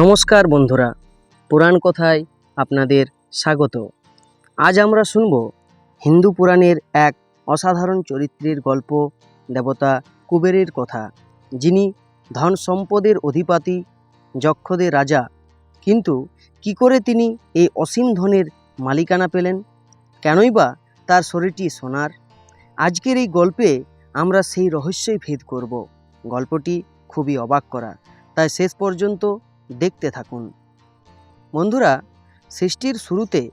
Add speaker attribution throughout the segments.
Speaker 1: নমস্কার বন্ধুরা, পুরাণ কথায় আপনাদের স্বাগত। আজ আমরা শুনব হিন্দু পুরাণের এক অসাধারণ চরিত্রের গল্প দেবতা কুবেরের কথা, যিনি ধন সম্পদের অধিপতি, যক্ষদের রাজা। কিন্তু কি করে তিনি এই অসীম ধনের মালিকানা পেলেন? কেনই বা তার শরীরটি সোনার? আজকের এই গল্পে আমরা সেই রহস্যই ভেদ করব। গল্পটি খুবই অবাক করা। তাই শেষ পর্যন্ত দেখতে থাকুন। বন্ধুরা, সৃষ্টির শুরুতে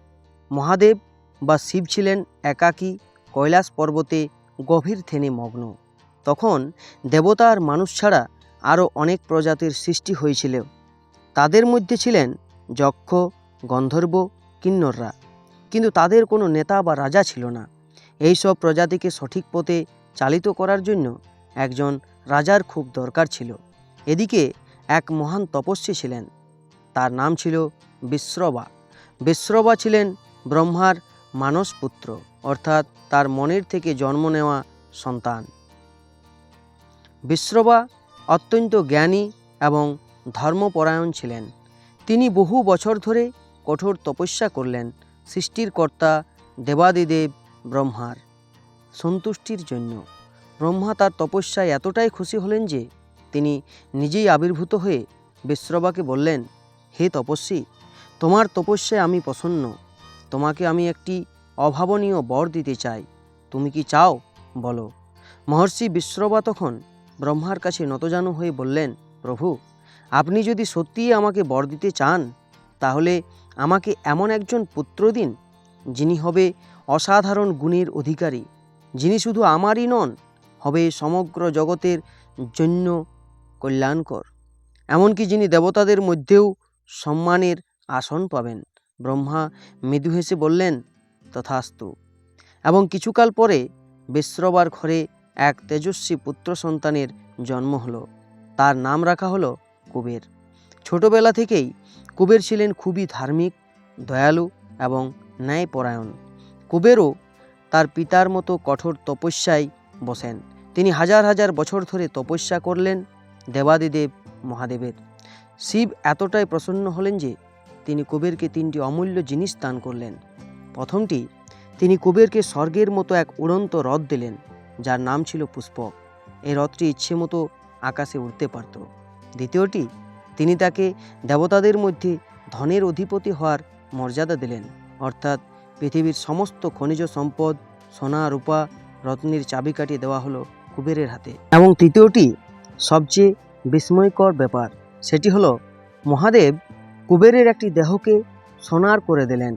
Speaker 1: মহাদেব বা শিব ছিলেন একাকী কৈলাস পর্বতে গভীর থেনে মগ্ন। তখন দেবতা আর মানুষ ছাড়া আরও অনেক প্রজাতির সৃষ্টি হয়েছিল। তাদের মধ্যে ছিলেন যক্ষ, গন্ধর্ব, কিন্নররা। কিন্তু তাদের কোনো নেতা বা রাজা ছিল না। এই সব প্রজাতিকে সঠিক পথে চালিত করার জন্য একজন রাজার খুব দরকার ছিল। এদিকে এক মহান তপস্বী ছিলেন। তার নাম ছিল বিশ্রবা বিশ্রবা ছিলেন ব্রহ্মার মানস পুত্র অর্থাৎ তার মনের থেকে জন্ম নেওয়া সন্তান। বিশ্রবা অত্যন্ত জ্ঞানী এবং ধর্মপরায়ণ ছিলেন। তিনি বহু বছর ধরে কঠোর তপস্যা করলেন সৃষ্টির কর্তা দেবাদিদেব ব্রহ্মার সন্তুষ্টির জন্য। ব্রহ্মা তার তপস্যায় এতটাই খুশি হলেন যে তিনি নিজেই আবির্ভূত হয়ে বিশ্রবাকে বললেন, হে তপস্বী, তোমার তপস্যায় আমি প্রসন্ন। তোমাকে আমি একটি অভাবনীয় বর দিতে চাই। তুমি কি চাও? বলো। মহর্ষি বিশ্রবা তখন ব্রহ্মার কাছে নতজানু হয়ে বললেন, প্রভু, আপনি যদি সত্যিই আমাকে বর দিতে চান, তাহলে আমাকে এমন একজন পুত্র দিন, যিনি হবে অসাধারণ গুণের অধিকারী, যিনি শুধু আমারই নন, হবে সমগ্র জগতের জন্য কল্যাণকর। এমনকি যিনি দেবতাদের মধ্যেও সম্মানের আসন পাবেন, ব্রহ্মা মৃদু হেসে বললেন, তথাস্তু। এবং কিছুকাল পরে বিশ্রবার ঘরে এক তেজস্বী পুত্র সন্তানের জন্ম হলো। তার নাম রাখা হলো কুবের। ছোটবেলা থেকেই কুবের ছিলেন খুবই ধার্মিক, দয়ালু এবং ন্যায়পরায়ণ। কুবেরও তার পিতার মতো কঠোর তপস্যায় বসেন। তিনি হাজার হাজার বছর ধরে তপস্যা করলেন দেবাদিদেব মহাদেবের। শিব এতটাই প্রসন্ন হলেন যে, তিনি কুবেরকে তিনটি অমূল্য জিনিস দান করলেন। প্রথমটি, তিনি কুবেরকে স্বর্গের মতো এক উড়ন্ত রথ দিলেন, যার নাম ছিল পুষ্পক। এই রথটি ইচ্ছে মতো আকাশে উড়তে পারত। দ্বিতীয়টি, তিনি তাকে দেবতাদের মধ্যে ধনের অধিপতি হওয়ার মর্যাদা দিলেন। অর্থাৎ, পৃথিবীর সমস্ত খনিজ সম্পদ, সোনা, রূপা, রত্নের চাবিকাঠি দেওয়া হলো কুবেরের হাতে। এবং তৃতীয়টি সবচেয়ে বিস্ময়কর ব্যাপার, সেটি হলো মহাদেব কুবেরের একটি দেহকে সোনার করে দিলেন।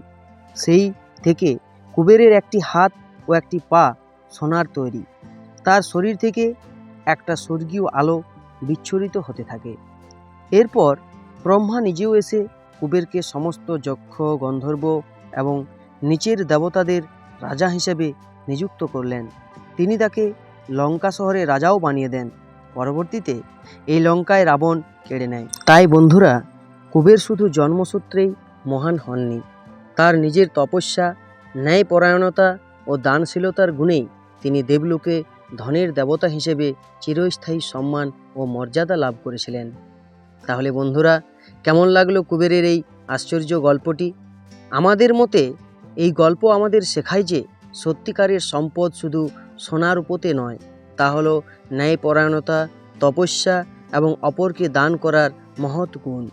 Speaker 1: সেই থেকে কুবেরের একটি হাত ও একটি পা সোনার তৈরি। তার শরীর থেকে একটা স্বর্গীয় আলো বিচ্ছুরিত হতে থাকে। এরপর ব্রহ্মা নিজেও এসে কুবেরকে সমস্ত যক্ষ, গন্ধর্ব এবং নিচের দেবতাদের রাজা হিসেবে নিযুক্ত করলেন। তিনি তাকে লঙ্কা শহরে রাজাও বানিয়ে দেন। পরবর্তীতে এই লঙ্কায় রাবণ কেড়ে নেয়। তাই বন্ধুরা, কুবের শুধু জন্মসূত্রেই মহান হননি। তার নিজের তপস্যা, ন্যায়পরায়ণতা ও দানশীলতার গুণেই তিনি দেবলোকে ধনের দেবতা হিসেবে চিরস্থায়ী সম্মান ও মর্যাদা লাভ করেছিলেন। তাহলে বন্ধুরা, কেমন লাগল কুবেরের এই আশ্চর্য গল্পটি? আমাদের মতে, এই গল্প আমাদের শেখায় যে সত্যিকারের সম্পদ শুধু সোনার উপতে নয় তা হলো ন্যায়পরায়ণতা, তপস্যা এবং অপরকে দান করার মহৎ গুণ।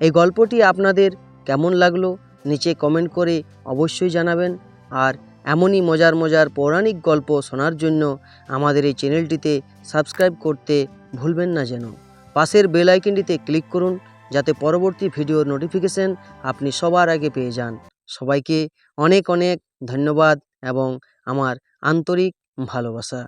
Speaker 1: এই গল্পটি আপনাদের কেমন লাগল নিচে কমেন্ট করে অবশ্যই জানাবেন। আর এমনই মজার মজার পৌরাণিক গল্প শোনার জন্য আমাদের এই চ্যানেলটিতে সাবস্ক্রাইব করতে ভুলবেন না যেন। পাশের বেল আইকনটিতে ক্লিক করুন যাতে পরবর্তী ভিডিওর নোটিফিকেশন আপনি সবার আগে পেয়ে যান। সবাইকে অনেক অনেক ধন্যবাদ এবং আমার আন্তরিক ভালোবাসা।